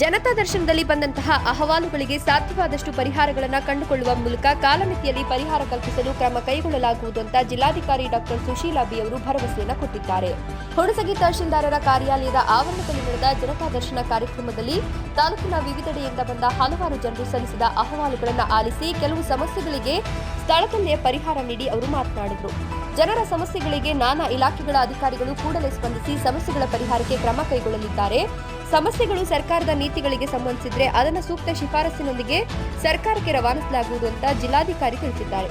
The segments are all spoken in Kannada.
ಜನತಾ ದರ್ಶನದಲ್ಲಿ ಬಂದಂತಹ ಅಹವಾಲುಗಳಿಗೆ ಸಾಧ್ಯವಾದಷ್ಟು ಪರಿಹಾರಗಳನ್ನು ಕಂಡುಕೊಳ್ಳುವ ಮೂಲಕ ಕಾಲಮಿತಿಯಲ್ಲಿ ಪರಿಹಾರ ಕಲ್ಪಿಸಲು ಕ್ರಮ ಕೈಗೊಳ್ಳಲಾಗುವುದು ಅಂತ ಜಿಲ್ಲಾಧಿಕಾರಿ ಡಾಕ್ಟರ್ ಸುಶೀಲಾ ಬಿ ಅವರು ಭರವಸೆಯನ್ನು ಕೊಟ್ಟಿದ್ದಾರೆ. ಹುಣಸಗಿ ತಹಶೀಲ್ದಾರರ ಕಾರ್ಯಾಲಯದ ಆವರಣದಲ್ಲಿ ನಡೆದ ಜನತಾ ದರ್ಶನ ಕಾರ್ಯಕ್ರಮದಲ್ಲಿ ತಾಲೂಕಿನ ವಿವಿಧೆಡೆಯಿಂದ ಬಂದ ಹಲವಾರು ಜನರು ಸಲ್ಲಿಸಿದ ಅಹವಾಲುಗಳನ್ನು ಆಲಿಸಿ ಕೆಲವು ಸಮಸ್ಯೆಗಳಿಗೆ ಸ್ಥಳದಲ್ಲೇ ಪರಿಹಾರ ನೀಡಿ ಅವರು ಮಾತನಾಡಿದರು. ಜನರ ಸಮಸ್ಯೆಗಳಿಗೆ ನಾನಾ ಇಲಾಖೆಗಳ ಅಧಿಕಾರಿಗಳು ಕೂಡಲೇ ಸ್ಪಂದಿಸಿ ಸಮಸ್ಯೆಗಳ ಪರಿಹಾರಕ್ಕೆ ಕ್ರಮ ಕೈಗೊಳ್ಳಲಿದ್ದಾರೆ. ಸಮಸ್ಯೆಗಳು ಸರ್ಕಾರದ ನೀತಿಗಳಿಗೆ ಸಂಬಂಧಿಸಿದ್ರೆ ಅದನ್ನು ಸೂಕ್ತ ಶಿಫಾರಸಿನೊಂದಿಗೆ ಸರ್ಕಾರಕ್ಕೆ ರವಾನಿಸಲಾಗುವುದು ಅಂತ ಜಿಲ್ಲಾಧಿಕಾರಿ ತಿಳಿಸಿದ್ದಾರೆ.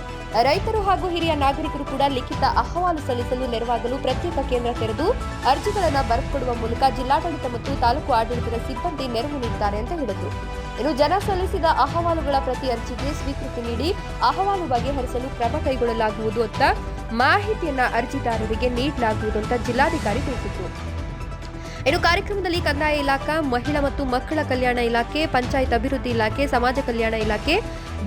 ರೈತರು ಹಾಗೂ ಹಿರಿಯ ನಾಗರಿಕರು ಕೂಡ ಲಿಖಿತ ಅಹವಾಲು ಸಲ್ಲಿಸಲು ನೆರವಾಗಲು ಪ್ರತ್ಯೇಕ ಕೇಂದ್ರ ತೆರೆದು ಅರ್ಜಿಗಳನ್ನು ಬರೆದುಕೊಡುವ ಮೂಲಕ ಜಿಲ್ಲಾಡಳಿತ ಮತ್ತು ತಾಲೂಕು ಆಡಳಿತದ ಸಿಬ್ಬಂದಿ ನೆರವು ನೀಡುತ್ತಾರೆ ಅಂತ ಹೇಳಿದರು. ಇನ್ನು ಜನ ಸಲ್ಲಿಸಿದ ಅಹವಾಲುಗಳ ಪ್ರತಿ ಅರ್ಜಿಗೆ ಸ್ವೀಕೃತಿ ನೀಡಿ ಅಹವಾಲು ಬಗೆಹರಿಸಲು ಕ್ರಮ ಕೈಗೊಳ್ಳಲಾಗುವುದು ಅಂತ ಮಾಹಿತಿಯನ್ನ ಅರ್ಜಿದಾರರಿಗೆ ನೀಡಲಾಗುವುದು ಅಂತ ಜಿಲ್ಲಾಧಿಕಾರಿ ತಿಳಿಸಿದರು. ಇನ್ನು ಕಾರ್ಯಕ್ರಮದಲ್ಲಿ ಕಂದಾಯ ಇಲಾಖಾ, ಮಹಿಳಾ ಮತ್ತು ಮಕ್ಕಳ ಕಲ್ಯಾಣ ಇಲಾಖೆ, ಪಂಚಾಯತ್ ಅಭಿವೃದ್ಧಿ ಇಲಾಖೆ, ಸಮಾಜ ಕಲ್ಯಾಣ ಇಲಾಖೆ,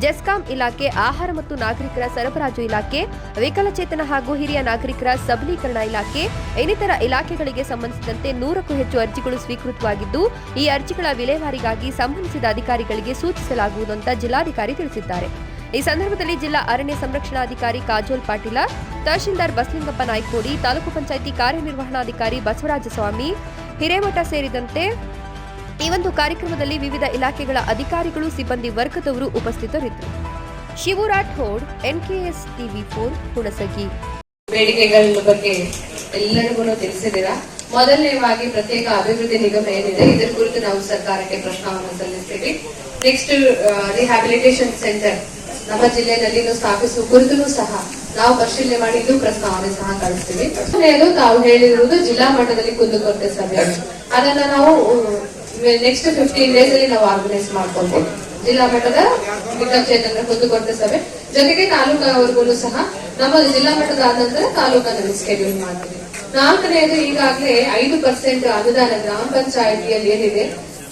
ಜೆಸ್ಕಾಂ ಇಲಾಖೆ, ಆಹಾರ ಮತ್ತು ನಾಗರಿಕರ ಸರಬರಾಜು ಇಲಾಖೆ, ವಿಕಲಚೇತನ ಹಾಗೂ ಹಿರಿಯ ನಾಗರಿಕರ ಸಬಲೀಕರಣ ಇಲಾಖೆ, ಇನ್ನಿತರ ಇಲಾಖೆಗಳಿಗೆ ಸಂಬಂಧಿಸಿದಂತೆ ನೂರಕ್ಕೂ ಹೆಚ್ಚು ಅರ್ಜಿಗಳು ಸ್ವೀಕೃತವಾಗಿದ್ದು, ಈ ಅರ್ಜಿಗಳ ವಿಲೇವಾರಿಗಾಗಿ ಸಂಬಂಧಿಸಿದ ಅಧಿಕಾರಿಗಳಿಗೆ ಸೂಚಿಸಲಾಗುವುದು ಅಂತ ಜಿಲ್ಲಾಧಿಕಾರಿ ತಿಳಿಸಿದ್ದಾರೆ. ಈ ಸಂದರ್ಭದಲ್ಲಿ ಜಿಲ್ಲಾ ಅರಣ್ಯ ಸಂರಕ್ಷಣಾಧಿಕಾರಿ ಕಾಜೋಲ್ ಪಾಟೀಲ, ತಹಶೀಲ್ದಾರ್ ಬಸಲಿಂಗಪ್ಪ ನಾಯ್ಕೋಡಿ, ತಾಲೂಕು ಪಂಚಾಯಿತಿ ಕಾರ್ಯನಿರ್ವಹಣಾಧಿಕಾರಿ ಬಸವರಾಜ ಸ್ವಾಮಿ ಹಿರೇಮಠ ಸೇರಿದಂತೆ ಈ ಒಂದು ಕಾರ್ಯಕ್ರಮದಲ್ಲಿ ವಿವಿಧ ಇಲಾಖೆಗಳ ಅಧಿಕಾರಿಗಳು, ಸಿಬ್ಬಂದಿ ವರ್ಗದವರು ಉಪಸ್ಥಿತರಿದ್ದರು. Shivarathod NKS TV four, Hunasagi. ಬೇಡಿಕೆಗಳ ಬಗ್ಗೆ ಎಲ್ಲರಿಗೂ ತಿಳಿಸಿದ್ದೀರಾ ಮೊದಲನೇವಾಗಿ ಪ್ರತ್ಯೇಕ ಅಭಿವೃದ್ಧಿ ನಿಗಮ ಏನಿದೆ, ಇದರ ಕುರಿತು ನಾವು ಸರ್ಕಾರಕ್ಕೆ ಪ್ರಶ್ನವನ್ನು ಸಲ್ಲಿಸ್ತೀವಿ. ನೆಕ್ಸ್ಟ್ ರಿಹ್ಯಾಬಿಲಿಟೇಷನ್ ಸೆಂಟರ್ ನಮ್ಮ ಜಿಲ್ಲೆಯಲ್ಲಿ ಸ್ಥಾಪಿಸುವ ಕುರಿತು ಸಹ ನಾವು ಪರಿಶೀಲನೆ ಮಾಡಿ ಇದು ಪ್ರಸ್ತಾವನೆ ಸಹ ಕಳಿಸ್ತೀವಿ. ತಾವು ಹೇಳಿರುವುದು ಜಿಲ್ಲಾ ಮಟ್ಟದಲ್ಲಿ ಕುಂದುಕೊರತೆ ಸಭೆ. ಅದನ್ನ ನಾವು ನೆಕ್ಸ್ಟ್ ಫಿಫ್ಟೀನ್ ಡೇಸ್ ಅಲ್ಲಿ ನಾವು ಆರ್ಗನೈಸ್ ಮಾಡ್ಕೊಳ್ತೀವಿ ಜಿಲ್ಲಾ ಮಟ್ಟದ ವಿಕಲಚೇತನರ ಕುಂದುಕೊರತೆ ಸಭೆ. ಜೊತೆಗೆ ತಾಲೂಕವರೆಗೂ ಸಹ ನಮ್ಮ ಜಿಲ್ಲಾ ಮಟ್ಟದ ಆದ ನಂತರ ತಾಲೂಕಲ್ಲಿ ಸ್ಕೆಡ್ಯೂಲ್ ಮಾಡ್ತೀವಿ. ನಾಲ್ಕನೆಯದು ಈಗಾಗಲೇ ಐದು ಪರ್ಸೆಂಟ್ ಅನುದಾನ ಗ್ರಾಮ ಪಂಚಾಯತಿಯಲ್ಲಿ ಏನಿದೆ?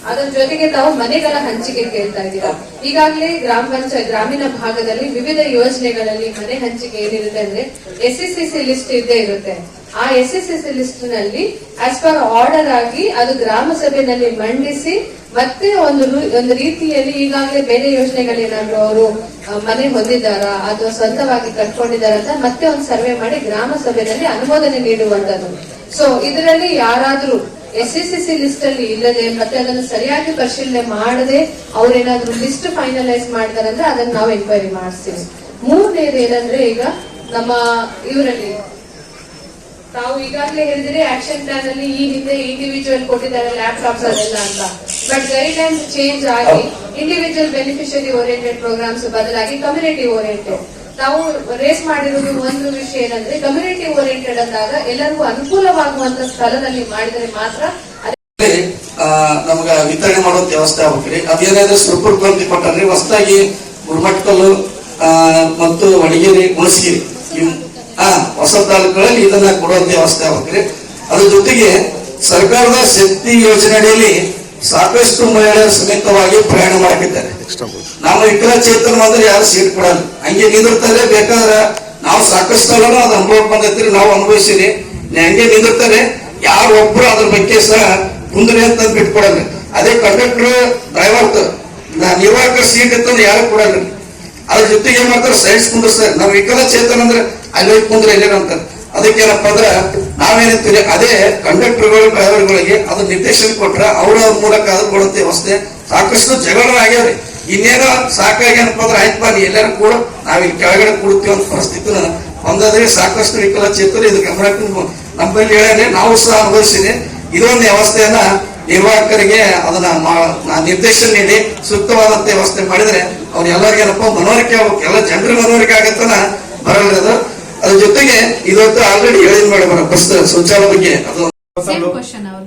ಅದರ ಜೊತೆಗೆ ತಾವು ಮನೆಗಳ ಹಂಚಿಕೆ ಕೇಳ್ತಾ ಇದ್ದೀರಾ? ಈಗಾಗಲೇ ಗ್ರಾಮ ಪಂಚಾಯತ್ ಗ್ರಾಮೀಣ ಭಾಗದಲ್ಲಿ ವಿವಿಧ ಯೋಜನೆಗಳಲ್ಲಿ ಮನೆ ಹಂಚಿಕೆ ಏನಿರುತ್ತೆ ಅಂದ್ರೆ ಎಸ್ ಎಸ್ ಸಿ ಲಿಸ್ಟ್ ಇದ್ದೇ ಇರುತ್ತೆ. ಆ ಎಸ್ ಎಸ್ ಎಸ್ ಲಿಸ್ಟ್ನಲ್ಲಿ ಆಸ್ ಪರ್ ಆರ್ಡರ್ ಆಗಿ ಅದು ಗ್ರಾಮ ಸಭೆಯಲ್ಲಿ ಮಂಡಿಸಿ ಮತ್ತೆ ಒಂದು ಒಂದು ರೀತಿಯಲ್ಲಿ ಈಗಾಗಲೇ ಬೇರೆ ಯೋಜನೆಗಳೇನಾದ್ರು ಅವರು ಮನೆ ಹೊಂದಿದ್ದಾರಾ, ಅಥವಾ ಸ್ವಂತವಾಗಿ ಕಟ್ಕೊಂಡಿದ್ದಾರ ಅಂತ ಮತ್ತೆ ಒಂದು ಸರ್ವೆ ಮಾಡಿ ಗ್ರಾಮ ಸಭೆಯಲ್ಲಿ ಅನುಮೋದನೆ ನೀಡುವಂತದ್ದು ಸೊ ಇದರಲ್ಲಿ ಯಾರಾದ್ರೂ S S S C list ಅಲ್ಲಿ ಇಲ್ಲದೆ ಮತ್ತೆ ಅದನ್ನು ಸರಿಯಾಗಿ ಪರಿಶೀಲನೆ ಮಾಡದೆ ಅವ್ರೇನಾದ್ರೂ ಲಿಸ್ಟ್ ಫೈನಲೈಸ್ ಮಾಡ್ತಾರೆ ಅಂದ್ರೆ ಅದನ್ನ ನಾವು ಎಂಕ್ವೈರಿ ಮಾಡಿಸ್ತೀವಿ ಮೂರನೇದು ಏನಂದ್ರೆ ಈಗ ನಮ್ಮ ಇವರಲ್ಲಿ ತಾವು ಈಗಾಗಲೇ ಹೇಳಿದ್ರೆ ಆಕ್ಷನ್ ಪ್ಲಾನ್ ಅಲ್ಲಿ ಈ ಹಿಂದೆ ಇಂಡಿವಿಜುವಲ್ ಕೊಟ್ಟಿದ್ದಾರೆ ಲ್ಯಾಪ್ಟಾಪ್ಸ್ ಅದೆಲ್ಲ ಅಂತ. ಬಟ್ ಗೈಡ್ ಲೈನ್ಸ್ ಚೇಂಜ್ ಆಗಿ ಇಂಡಿವಿಜುವಲ್ ಬೆನಿಫಿಷರಿ ಓರಿಯೆಂಟೆಡ್ ಪ್ರೋಗ್ರಾಮ್ಸ್ ಬದಲಾಗಿ ಕಮ್ಯುನಿಟಿ ಓರಿಯೆಂಟೆಡ್ ತಾವು ರೇಸ್ ಮಾಡಿರೋದು ಒಂದು ವಿಷಯ ಏನಂದ್ರೆ ಕಮ್ಯುನಿಟಿ ಓರಿಯೆಂಟೆಡ್ ಅಂದಾಗ ಎಲ್ಲರಿಗೂ ಅನುಕೂಲವಾಗುವಂತ ಸ್ಥಳದಲ್ಲಿ ಮಾಡಿದರೆ ಮಾತ್ರ ನಮ್ಗೆ ವಿತರಣೆ ಮಾಡುವಂತ ವ್ಯವಸ್ಥೆ ಆಗ್ಬೇಕ್ರಿ. ಅದೇನಾದ್ರೆ ಸುರ್ಪುರ್ ಬಂದಿ ಕೊಟ್ಟಾರ್ರಿ ಹೊಸದಾಗಿ ಗುರುಮಟ್ಕಲ್ಲು ಮತ್ತು ವಡಗೇರಿ ಹುಣಸಗಿರಿ ಹಾ ಹೊಸ ತಾಲೂಕುಗಳಲ್ಲಿ ಇದನ್ನ ಕೊಡುವಂತ ವ್ಯವಸ್ಥೆ ಆಗ್ಬೇಕ್ರಿ. ಅದ್ರ ಜೊತೆಗೆ ಸರ್ಕಾರದ ಶಕ್ತಿ ಯೋಜನೆ ಅಡಿಯಲ್ಲಿ ಸಾಕಷ್ಟು ಮಹಿಳೆಯರು ಸಮೇತವಾಗಿ ಪ್ರಯಾಣ ಮಾಡಕಿದ್ದಾರೆ ನಾವು ಚೇತನ ಅಂದ್ರೆ ಯಾರು ಸೀಟ್ ಕೊಡಲ್ಲ. ಹಂಗೆ ನಿಂದಿರ್ತಾರೆ ಬೇಕಾದ್ರೆ ನಾವು ಸಾಕಷ್ಟು ಅದು ಅನುಭವ ಬಂದೈತ್ರಿ ನಾವು ಅನುಭವಿಸಿರಿ. ಹಂಗೆ ನಿಂದಿರ್ತಾರೆ ಯಾರು ಒಬ್ರು ಅದ್ರ ಬಗ್ಗೆ ಸಹ ಕುಂದ್ರೆ ಅಂತ ಬಿಟ್ಕೊಡಲ್ಲ. ಅದೇ ಕಂಡಕ್ಟರ್ ಡ್ರೈವರ್ ನಿರ್ವಾಹಕ ಸೀಟ್ ಇತ್ತಂದ್ರೆ ಯಾರು ಕೊಡಲ್ಲ. ಅದ್ರ ಜೊತೆಗೆ ಏನ್ ಮಾಡ್ತಾರೆ ಸೈಡ್ಸ್ ಸರ್ ನಾವು ವಿಕಲಚೇತನ ಅಂದ್ರೆ ಅಲ್ಲಿ ಹೋಗಿ ಕುಂದ್ರೆ ಅಂತಾರೆ. ಅದಕ್ಕೇನಪ್ಪ ಅಂದ್ರ ನಾವೇನಂತೀವಿ ಅದೇ ಕಂಡಕ್ಟರ್ಗಳು, ಡ್ರೈವರ್ಗಳಿಗೆ ಅದು ನಿರ್ದೇಶನ ಕೊಟ್ರೆ ಅವರ ಮೂಲಕ ಅದು ಕೊಡುತ್ತೆ ವ್ಯವಸ್ಥೆ. ಸಾಕಷ್ಟು ಜಗಳ ಆಗ್ಯಾವ್ರಿ ಇನ್ನೇನೋ ಸಾಕಾಗ್ಯಾನಪ್ಪ ಅಂದ್ರೆ ಆಯ್ತು ಬನ್ನಿ ಎಲ್ಲರೂ ಕೂಡ. ನಾವು ಇಲ್ಲಿ ಕೆಳಗಡೆ ಕೊಡುತ್ತೀವಿ ಅಂತ ಪರಿಸ್ಥಿತಿನ ಒಂದಾದ್ರೆ ಸಾಕಷ್ಟು ವಿಕಲಚೇತರು ಇದು ಗಮನಕ್ಕೆ ನಮ್ಮಲ್ಲಿ ಹೇಳೇನೆ, ನಾವು ಸಹ ಅನುಭವಿಸಿದೆ. ಇದೊಂದು ವ್ಯವಸ್ಥೆಯನ್ನ ನಿರ್ವಾಹಕರಿಗೆ ಅದನ್ನ ನಿರ್ದೇಶನ ನೀಡಿ ಸೂಕ್ತವಾದಂತ ವ್ಯವಸ್ಥೆ ಮಾಡಿದ್ರೆ ಅವ್ರು ಎಲ್ಲರಿಗೇನಪ್ಪ ಮನವರಿಕೆ ಆಗ್ಬೇಕು. ಎಲ್ಲ ಜನರ ಮನವರಿಕೆ ಆಗತ್ತನ ಬರಲ್ಲ ಅದು. ಅದ್ರ ಜೊತೆಗೆ ಇವತ್ತು ಆಲ್ರೆಡಿ ಹೇಳಿದ್ ಮೇಡಮ್ ಬಸ್ ಶೌಚಾಲಯ ಬಗ್ಗೆ. ಅದು.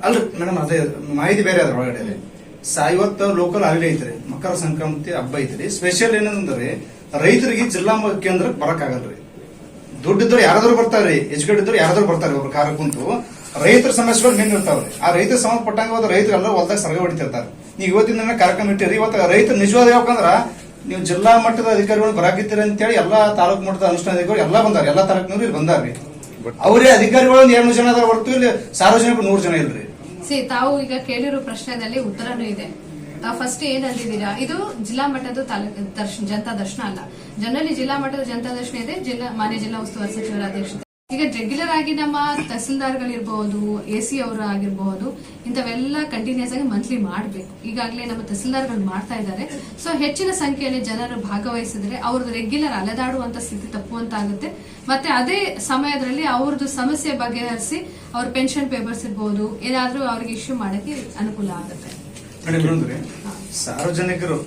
ಅಲ್ರಿ ಮೇಡಮ್ ಅದೇ ಮಾಹಿತಿ ಬೇರೆ ಅದ್ರ ಒಳಗಡೆ ಇವತ್ತು ಲೋಕಲ್ ಹಾಲಿಡೇ ಐತ್ರಿ ಮಕರ ಸಂಕ್ರಾಂತಿ ಹಬ್ಬ ಐತ್ರಿ. ಸ್ಪೆಷಲ್ ಏನಂದ್ರೆ ರೈತರಿಗೆ ಜಿಲ್ಲಾ ಕೇಂದ್ರಕ್ಕೆ ಬರಕ್ ಆಗಲ್ರಿ ದುಡ್ಡಿದ್ರು ಯಾರಾದ್ರೂ ಬರ್ತಾರ್ರಿ ಎಜುಕೇಟ್ ಇದ್ರು ಯಾರಾದ್ರೂ ಬರ್ತಾರೆ ಒಬ್ರು ಕಾರ ಕುಂತು. ರೈತರ ಸಮಸ್ಯೆಗಳು ಮೇನ್ ಇರ್ತಾವ್ರಿ. ಆ ರೈತರ ಸಂಬಂಧಪಟ್ಟಂಗ ಹೋದ ರೈತರು ಎಲ್ಲ ಹೊಲದಾಗ ಸರ್ವೆ ಹೊಡಿತಿರ್ತಾರೆ. ನೀವು ಇವತ್ತಿನ ಕಾರ್ಯಕ್ರಮ ಇಟ್ಟಿರಿ ಇವತ್ತು ರೈತರು ನಿಜವಾದ ಯಾಕಂದ್ರ ನೀವು ಜಿಲ್ಲಾ ಮಟ್ಟದ ಅಧಿಕಾರಿಗಳು ಬರಾಕಿದ್ದೀರಿ ಅಂತೇಳಿ ಎಲ್ಲಾ ತಾಲೂಕು ಮಟ್ಟದ ಅನುಷ್ಠಾನ ಅಧಿಕಾರಿಗಳು ಎಲ್ಲಾ ಬಂದಾರ. ಎಲ್ಲಾ ತಾಲೂಕಿನವ್ರು ಇಲ್ಲಿ ಬಂದಾರ್ರಿ. ಅವರೇ ಅಧಿಕಾರಿಗಳು ಒಂದ್ ಎರಡು ಜನ ಅದಾರ ಹೊರತು ಇಲ್ಲಿ ಸಾರ್ವಜನಿಕರು ನೂರು ಜನ ಇಲ್ರಿ. ಸಿ ತಾವು ಈಗ ಕೇಳಿರೋ ಪ್ರಶ್ನೆದಲ್ಲಿ ಉತ್ತರನೂ ಇದೆ. ತಾವು ಫಸ್ಟ್ ಏನ್ ಅಂದಿದ್ದೀರಾ? ಇದು ಜಿಲ್ಲಾ ಮಟ್ಟದ ತಾಲೂಕು ದರ್ಶನ ಜನತಾ ದರ್ಶನ ಅಲ್ಲ. ಜನರಲ್ಲಿ ಜಿಲ್ಲಾ ಮಟ್ಟದ ಜನತಾ ದರ್ಶನ ಇದೆ. ಜಿಲ್ಲಾ ಮಾನ್ಯ ಜಿಲ್ಲಾ ಉಸ್ತುವಾರಿ ಸಚಿವರ ಅಧ್ಯಕ್ಷತೆ ಈಗ ರೆಗ್ಯುಲರ್ ಆಗಿ ನಮ್ಮ ತಹಸೀಲ್ದಾರ್ಗಳಿರ್ಬಹುದು ಎ ಸಿ ಅವರು ಆಗಿರಬಹುದು ಇಂಥವೆಲ್ಲ ಕಂಟಿನ್ಯೂಸ್ ಆಗಿ ಮಂತ್ಲಿ ಮಾಡಬೇಕು. ಈಗಾಗಲೇ ನಮ್ಮ ತಹಸೀಲ್ದಾರ್ಗಳು ಮಾಡ್ತಾ ಇದ್ದಾರೆ. ಸೊ ಹೆಚ್ಚಿನ ಸಂಖ್ಯೆಯಲ್ಲಿ ಜನರು ಭಾಗವಹಿಸಿದ್ರೆ ಅವ್ರದ್ದು ರೆಗ್ಯುಲರ್ ಅಲೆದಾಡುವಂತ ಸ್ಥಿತಿ ತಪ್ಪುವಂತ ಆಗುತ್ತೆ ಮತ್ತೆ ಅದೇ ಸಮಯದಲ್ಲಿ ಅವ್ರದ್ದು ಸಮಸ್ಯೆ ಬಗೆಹರಿಸಿ ಅವ್ರ ಪೆನ್ಷನ್ ಪೇಪರ್ಸ್ ಇರ್ಬಹುದು ಏನಾದ್ರೂ ಅವ್ರಿಗೆ ಇಶ್ಯೂ ಮಾಡಕ್ಕೆ ಅನುಕೂಲ ಆಗುತ್ತೆ. ಸಾರ್ವಜನಿಕರು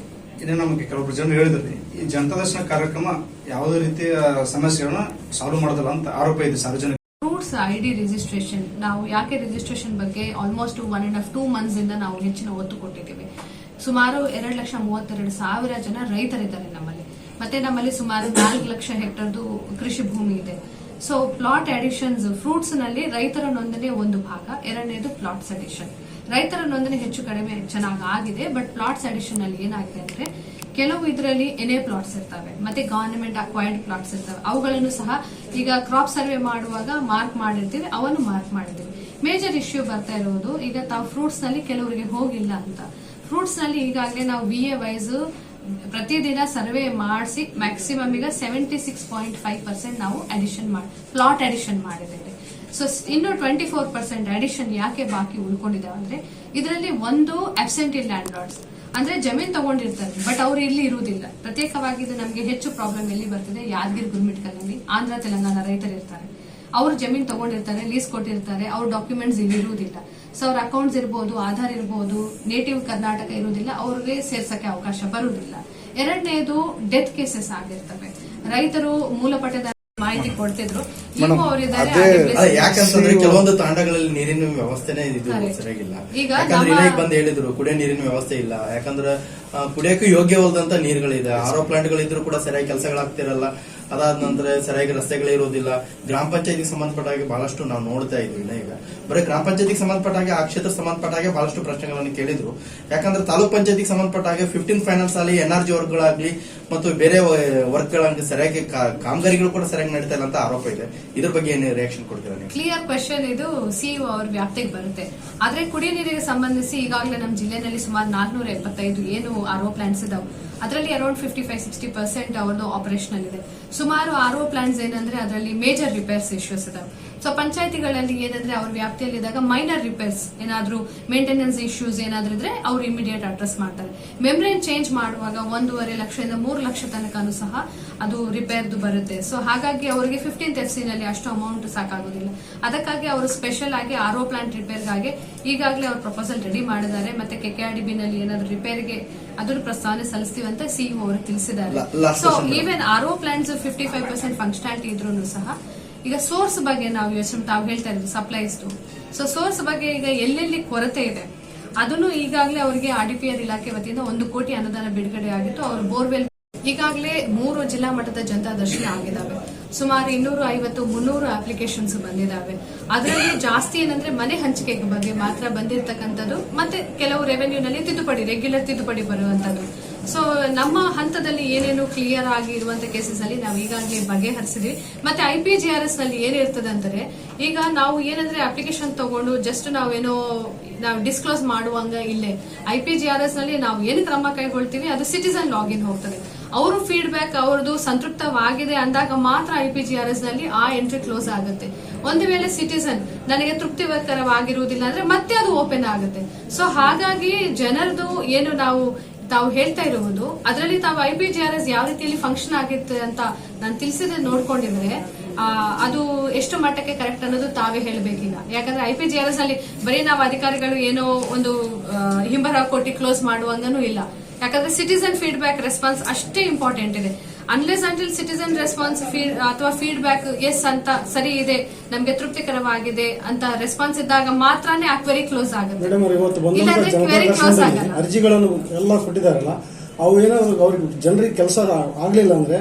ನಮಗೆ ಕೆಲವೊಬ್ರು ಜನರು ಹೇಳಿದ್ರಿ ಈ ಜನತಾ ದರ್ಶನ ಕಾರ್ಯಕ್ರಮ ಯಾವುದೇ ರೀತಿಯ ಸಮಸ್ಯೆಗಳನ್ನ ಸಾಲ್ವ್ ಮಾಡೋದಿಲ್ಲ ಅಂತ ಆರೋಪ ಇದೆ ಸಾರ್ವಜನಿಕ ಫ್ರೂಟ್ಸ್ ಐ ಡಿ ರಿಜಿಸ್ಟ್ರೇಷನ್ ನಾವು ಯಾಕೆ ರಿಜಿಸ್ಟ್ರೇಷನ್ ಬಗ್ಗೆ almost one and half two months ಇಂದ ನಾವು ಹೆಚ್ಚಿನ ಒತ್ತು ಕೊಟ್ಟಿದ್ದೀವಿ. ಸುಮಾರು ಎರಡು ಲಕ್ಷ ಮೂವತ್ತೆರಡು ಸಾವಿರ ಜನ ರೈತರಿದ್ದಾರೆ ನಮ್ಮಲ್ಲಿ. ಮತ್ತೆ ನಮ್ಮಲ್ಲಿ ಸುಮಾರು ನಾಲ್ಕು ಲಕ್ಷ ಹೆಕ್ಟರ್ದು ಕೃಷಿ ಭೂಮಿ ಇದೆ. ಸೊ ಪ್ಲಾಟ್ ಅಡಿಷನ್ಸ್ ಫ್ರೂಟ್ಸ್ನಲ್ಲಿ ರೈತರ ನೋಂದಣಿ ಒಂದು ಭಾಗ, ಎರಡನೇದು ಪ್ಲಾಟ್ಸ್ ಅಡಿಷನ್ ರೈತರ ನೋಂದಣಿ ಹೆಚ್ಚು ಕಡಿಮೆ ಚೆನ್ನಾಗಿ ಆಗಿದೆ ಬಟ್ ಪ್ಲಾಟ್ಸ್ ಅಡಿಷನ್ ಅಲ್ಲಿ ಏನಾಗಿದೆ ಅಂದ್ರೆ ಕೆಲವು ಇದರಲ್ಲಿ ಎನೆ ಪ್ಲಾಟ್ಸ್ ಇರ್ತವೆ, ಮತ್ತೆ ಗವರ್ನಮೆಂಟ್ ಅಕ್ವೈರ್ಡ್ ಪ್ಲಾಟ್ಸ್ ಇರ್ತವೆ, ಅವುಗಳನ್ನು ಸಹ ಈಗ ಕ್ರಾಪ್ ಸರ್ವೆ ಮಾಡುವಾಗ ಮಾರ್ಕ್ ಮಾಡಿರ್ತೀವಿ ಅವನ್ನು ಮಾರ್ಕ್ ಮಾಡಿದ್ದೀವಿ ಮೇಜರ್ ಇಶ್ಯೂ ಬರ್ತಾ ಇರುವುದು ಈಗ ತಾವು ಫ್ರೂಟ್ಸ್ನಲ್ಲಿ ಕೆಲವರಿಗೆ ಹೋಗಿಲ್ಲ ಅಂತ. ಫ್ರೂಟ್ಸ್ನಲ್ಲಿ ಈಗಾಗಲೇ ನಾವು ಬಿ ಎ ವೈಸ್ ಪ್ರತಿದಿನ ಸರ್ವೆ ಮಾಡಿಸಿ ಮ್ಯಾಕ್ಸಿಮಮ್ ಈಗ seventy six point five percent ನಾವು ಅಡಿಷನ್ ಮಾಡಿ ಪ್ಲಾಟ್ ಅಡಿಷನ್ ಮಾಡಿದ್ದೇವೆ. ಸೊ ಇನ್ನು ಟ್ವೆಂಟಿ ಫೋರ್ ಪರ್ಸೆಂಟ್ ಅಡಿಷನ್ ಯಾಕೆ ಬಾಕಿ ಉಳ್ಕೊಂಡಿದೆ ಅಂದ್ರೆ, ಇದರಲ್ಲಿ ಒಂದು ಅಬ್ಸೆಂಟಿ ಲ್ಯಾಂಡ್ ಲಾರ್ಡ್ಸ್ ಅಂದ್ರೆ ಜಮೀನ್ ತಗೊಂಡಿರ್ತಾರೆ ಬಟ್ ಅವ್ರು ಇಲ್ಲಿ ಇರುವುದಿಲ್ಲ. ಪ್ರತ್ಯೇಕವಾಗಿ ಇದು ನಮಗೆ ಹೆಚ್ಚು ಪ್ರಾಬ್ಲಮ್ ಎಲ್ಲಿ ಬರ್ತದೆ? ಯಾದಗಿರಿ ಗುರ್ಮಿಟ್ಕಲ್ನಲ್ಲಿ ಆಂಧ್ರ, ತೆಲಂಗಾಣ ರೈತರು ಇರ್ತಾರೆ. ಅವ್ರು ಜಮೀನ್ ತಗೊಂಡಿರ್ತಾರೆ ಲೀಸ್ ಕೊಟ್ಟಿರ್ತಾರೆ, ಅವ್ರ ಡಾಕ್ಯುಮೆಂಟ್ಸ್ ಇಲ್ಲಿ ಇರುವುದಿಲ್ಲ. ಸೊ ಅವ್ರ ಅಕೌಂಟ್ಸ್ ಇರ್ಬೋದು, ಆಧಾರ್ ಇರ್ಬೋದು ನೇಟಿವ್ ಕರ್ನಾಟಕ ಇರುವುದಿಲ್ಲ, ಅವ್ರಿಗೆ ಸೇರ್ಸಕ್ಕೆ ಅವಕಾಶ ಬರುವುದಿಲ್ಲ. ಎರಡನೇದು ಡೆತ್ ಕೇಸಸ್ ಆಗಿರ್ತವೆ. ರೈತರು ಮೂಲಪಟ್ಟದ ಮಾಹಿತಿ ಕೊಡ್ತಿದ್ರು. ಅದೇ ಯಾಕಂತಂದ್ರೆ ಕೆಲವೊಂದು ತಾಂಡಗಳಲ್ಲಿ ನೀರಿನ ವ್ಯವಸ್ಥೆನೇ ಇದು ಸರಿಯಾಗಿಲ್ಲ. ಈಗ ಯಾಕಂದ್ರೆ ಇಲ್ಲಿಗೆ ಬಂದು ಹೇಳಿದ್ರು ಕುಡಿಯೋ ನೀರಿನ ವ್ಯವಸ್ಥೆ ಇಲ್ಲ. ಯಾಕಂದ್ರೆ ಕುಡಿಯಕ್ಕೂ ಯೋಗ್ಯವಲ್ಲದಂತ ನೀರ್ಗಳಿದೆ. ಆರೋ ಪ್ಲಾಂಟ್ ಗಳಿದ್ರು ಕೂಡ ಸರಿಯಾಗಿ ಕೆಲಸಗಳಾಗ್ತಿರಲ್ಲ. ಅದಾದ ನಂತರ ಸರಿಯಾಗಿ ರಸ್ತೆಗಳೇ ಇರೋದಿಲ್ಲ. ಗ್ರಾಮ ಪಂಚಾಯತಿಗೆ ಸಂಬಂಧಪಟ್ಟ ಹಾಗೆ ಬಹಳಷ್ಟು ನಾವು ನೋಡ್ತಾ ಇದ್ವಿ ಇನ್ನ ಈಗ. ಬರೀ ಗ್ರಾಮ ಪಂಚಾಯತಿಗೆ ಸಂಬಂಧಪಟ್ಟ ಹಾಗೆ ಆ ಕ್ಷೇತ್ರ ಸಂಬಂಧಪಟ್ಟ ಹಾಗೆ ಬಹಳಷ್ಟು ಪ್ರಶ್ನೆಗಳನ್ನು ಕೇಳಿದ್ರು. ಯಾಕಂದ್ರೆ ತಾಲೂಕ್ ಪಂಚಾಯತಿಗೆ ಸಂಬಂಧಪಟ್ಟ ಹಾಗೆ ಫಿಫ್ಟೀನ್ ಫೈನಾನ್ಸ್ ಅಲ್ಲಿ ಎನ್ ಆರ್ ಜಿ ಮತ್ತು ಬೇರೆ ವರ್ಕ್ಗಳಾಗ್ಲಿ ಸರಿಯಾಗಿ ಕಾಮಗಾರಿಗಳು ಕೂಡ ಸರಿಯಾಗಿ ನಡೀತಾ ಇಲ್ಲ ಅಂತ ಆರೋಪ ಇದೆ. ಇದ್ರ ಬಗ್ಗೆ ಏನು ರಿಯಾಕ್ಷನ್ ಕೊಡ್ತೀರಾ ಕ್ಲಿಯರ್ ಕ್ವೆಶನ್ ಇದು. ಸಿಇಒ ಅವ್ರ ವ್ಯಾಪ್ತಿಗೆ ಬರುತ್ತೆ. ಆದ್ರೆ ಕುಡಿಯ ನೀರಿಗೆ ಸಂಬಂಧಿಸಿ ಈಗಾಗಲೇ ನಮ್ಮ ಜಿಲ್ಲೆನಲ್ಲಿ ಸುಮಾರು ನಾಲ್ಕನೂರ ಎಪ್ಪತ್ತೈದು ಏನು ಆರ್ ಒ ಪ್ಲಾಂಟ್ಸ್ ಇದಾವೆ. ಅದರಲ್ಲಿ around fifty five sixty percent ಅವ್ರದ್ದು ಆಪರೇಷನ್ ಇದೆ. ಸುಮಾರು ಆರ್ ಒ ಪ್ಲಾಂಟ್ಸ್ ಏನಂದ್ರೆ ಅದರಲ್ಲಿ ಮೇಜರ್ ರಿಪೇರ್ಸ್ ಇಶ್ಯೂಸ್ ಇದಾವೆ. ಸೊ ಪಂಚಾಯತಿಗಳಲ್ಲಿ ಏನಂದ್ರೆ ಅವ್ರ ವ್ಯಾಪ್ತಿಯಲ್ಲಿ ಇದ್ದಾಗ ಮೈನರ್ ರಿಪೇರ್ಸ್ ಏನಾದ್ರೂ ಮೇಂಟೆನೆನ್ಸ್ ಇಶ್ಯೂಸ್ ಏನಾದ್ರೂ ಇದ್ರೆ ಅವ್ರು ಇಮಿಡಿಯೇಟ್ ಅಡ್ರೆಸ್ ಮಾಡ್ತಾರೆ. ಮೆಮ್ರೇನ್ ಚೇಂಜ್ ಮಾಡುವಾಗ ಒಂದೂವರೆ ಲಕ್ಷದಿಂದ ಮೂರು ಲಕ್ಷ ತನಕನೂ ಸಹ ಅದು ರಿಪೇರ್ದು ಬರುತ್ತೆ. ಸೊ ಹಾಗಾಗಿ ಅವರಿಗೆ ಫಿಫ್ಟೀನ್ ಎಫ್ನಲ್ಲಿ ಅಷ್ಟು ಅಮೌಂಟ್ ಸಾಕಾಗೋದಿಲ್ಲ. ಅದಕ್ಕಾಗಿ ಅವರು ಸ್ಪೆಷಲ್ ಆಗಿ ಆರ್ ಒ ಪ್ಲಾಂಟ್ ರಿಪೇರ್ಗಾಗಿ ಈಗಾಗಲೇ ಅವ್ರ ಪ್ರಪೋಸಲ್ ರೆಡಿ ಮಾಡಿದ್ದಾರೆ. ಮತ್ತೆ ಕೆಕೆಆರ್ಡಿಬಿ ನಲ್ಲಿ ಏನಾದ್ರು ರಿಪೇರ್ಗೆ ಅದ್ರ ಪ್ರಸ್ತಾವನೆ ಸಲ್ಲಿಸ್ತೀವಿ ಅಂತ ಸಿಇಒ ಅವರು ತಿಳಿಸಿದ್ದಾರೆ. So. Even R plants fifty five percent functionality ಇದ್ರೂ ಸಹ ಈಗ ಸೋರ್ಸ್ ಬಗ್ಗೆ ನಾವು ಯೋಚನೆ, ತಾವು ಹೇಳ್ತಾ ಇದ್ವಿ ಸಪ್ಲೈಸ್ ಸೊ ಸೋರ್ಸ್ ಬಗ್ಗೆ ಈಗ ಎಲ್ಲೆಲ್ಲಿ ಕೊರತೆ ಇದೆ, ಅದನ್ನು ಈಗಾಗಲೇ ಅವರಿಗೆ ಆರ್ಡಿಪಿಆರ್ ಇಲಾಖೆ ವತಿಯಿಂದ ಒಂದು ಕೋಟಿ ಅನುದಾನ ಬಿಡುಗಡೆ ಆಗಿತ್ತು. ಅವರು ಬೋರ್ವೆಲ್ ಈಗಾಗಲೇ ಮೂರು ಜಿಲ್ಲಾ ಮಟ್ಟದ ಜನತಾ ದರ್ಶನ ಆಗಿದ್ದಾವೆ. ಸುಮಾರು ಇನ್ನೂರು ಐವತ್ತು, ಮುನ್ನೂರು ಅಪ್ಲಿಕೇಶನ್ಸ್ ಬಂದಿದ್ದಾವೆ. ಅದರಲ್ಲಿ ಜಾಸ್ತಿ ಏನಂದ್ರೆ ಮನೆ ಹಂಚಿಕೆ ಬಗ್ಗೆ ಮಾತ್ರ ಬಂದಿರತಕ್ಕಂಥದ್ದು, ಮತ್ತೆ ಕೆಲವು ರೆವೆನ್ಯೂನಲ್ಲಿ ತಿದ್ದುಪಡಿ ರೆಗ್ಯುಲರ್ ತಿದ್ದುಪಡಿ ಬರುವಂತದ್ದು ಸೊ ನಮ್ಮ ಹಂತದಲ್ಲಿ ಏನೇನು ಕ್ಲಿಯರ್ ಆಗಿ ಇರುವಂತ ಕೇಸಸ್ ಅಲ್ಲಿ ನಾವು ಈಗಾಗಲೇ ಬಗೆಹರಿಸಿದ್ವಿ. ಮತ್ತೆ ಐ ಪಿ ಜಿ ಆರ್ ಎಸ್ನಲ್ಲಿ ಏನಿರ್ತದೆ ಅಂದ್ರೆ ಈಗ ನಾವು ಏನಂದ್ರೆ ಅಪ್ಲಿಕೇಶನ್ ತಗೊಂಡು ಜಸ್ಟ್ ನಾವೇನೋ, ನಾವು ಡಿಸ್ಕ್ಲೋಸ್ ಮಾಡುವಂಗ ಇಲ್ಲೇ. ಐ ಪಿ ಜಿ ಆರ್ ಎಸ್ನಲ್ಲಿ ನಾವು ಏನು ಕ್ರಮ ಕೈಗೊಳ್ತೀವಿ, ಅದು ಸಿಟಿಸನ್ ಲಾಗಿನ್ ಹೋಗ್ತದೆ. ಅವರು ಫೀಡ್ಬ್ಯಾಕ್ ಅವರದು ಸಂತೃಪ್ತವಾಗಿದೆ ಅಂದಾಗ ಮಾತ್ರ ಐ ಪಿ ಜಿ ಆರ್ ಎಸ್ನಲ್ಲಿ ಆ ಎಂಟ್ರಿ ಕ್ಲೋಸ್ ಆಗುತ್ತೆ. ಒಂದು ವೇಳೆ ಸಿಟಿಸನ್ ನನಗೆ ತೃಪ್ತಿಕರವಾಗಿರುವುದಿಲ್ಲ ಅಂದ್ರೆ ಮತ್ತೆ ಅದು ಓಪನ್ ಆಗುತ್ತೆ. ಸೊ ಹಾಗಾಗಿ ಜನರದು ಏನು ನಾವು ತಾವು ಹೇಳ್ತಾ ಇರುವುದು, ಅದರಲ್ಲಿ ತಾವು I P G R S ಯಾವ ರೀತಿಯಲ್ಲಿ ಫಂಕ್ಷನ್ ಆಗಿತ್ತು ಅಂತ ನಾನು ತಿಳಿಸಿದ್ರೆ ನೋಡ್ಕೊಂಡಿದ್ರೆ ಅದು ಎಷ್ಟು ಮಟ್ಟಕ್ಕೆ ಕರೆಕ್ಟ್ ಅನ್ನೋದು ತಾವೇ ಹೇಳಬೇಕಿಲ್ಲ. ಯಾಕಂದ್ರೆ I P G R S ಅಲ್ಲಿ ಬರೀ ನಾವು ಅಧಿಕಾರಿಗಳು ಏನೋ ಒಂದು ಹಿಂಬರ ಕೊಟ್ಟು ಕ್ಲೋಸ್ ಮಾಡುವಂಗನೂ ಇಲ್ಲ. ಯಾಕಂದ್ರೆ ಸಿಟಿಸನ್ ಫೀಡ್ಬ್ಯಾಕ್ ರೆಸ್ಪಾನ್ಸ್ ಅಷ್ಟೇ ಇಂಪಾರ್ಟೆಂಟ್ ಇದೆ. Unless until citizen response feed ಅಥವಾ ಫೀಡ್ಬ್ಯಾಕ್ ಎಸ್ ಅಂತ ಸರಿ ಇದೆ ನಮ್ಗೆ ತೃಪ್ತಿಕರವಾಗಿದೆ ಅಂತ ರೆಸ್ಪಾನ್ಸ್ ಇದ್ದಾಗ ಮಾತ್ರನೇ ಆ ಕ್ವೆರಿ ಕ್ಲೋಸ್ ಆಗುತ್ತೆ. ಇಲ್ಲಾಂದ್ರೆ query ಆಗಲ್ಲ. ಅರ್ಜಿಗಳನ್ನು ಎಲ್ಲ ಕೊಟ್ಟಿದ್ದಾರಲ್ಲ ಅವು ಏನಾದ್ರು ಅವ್ರಿಗೆ ಜನರಿಗೆ ಕೆಲಸ ಆಗ್ಲಿಲ್ಲ ಅಂದ್ರೆ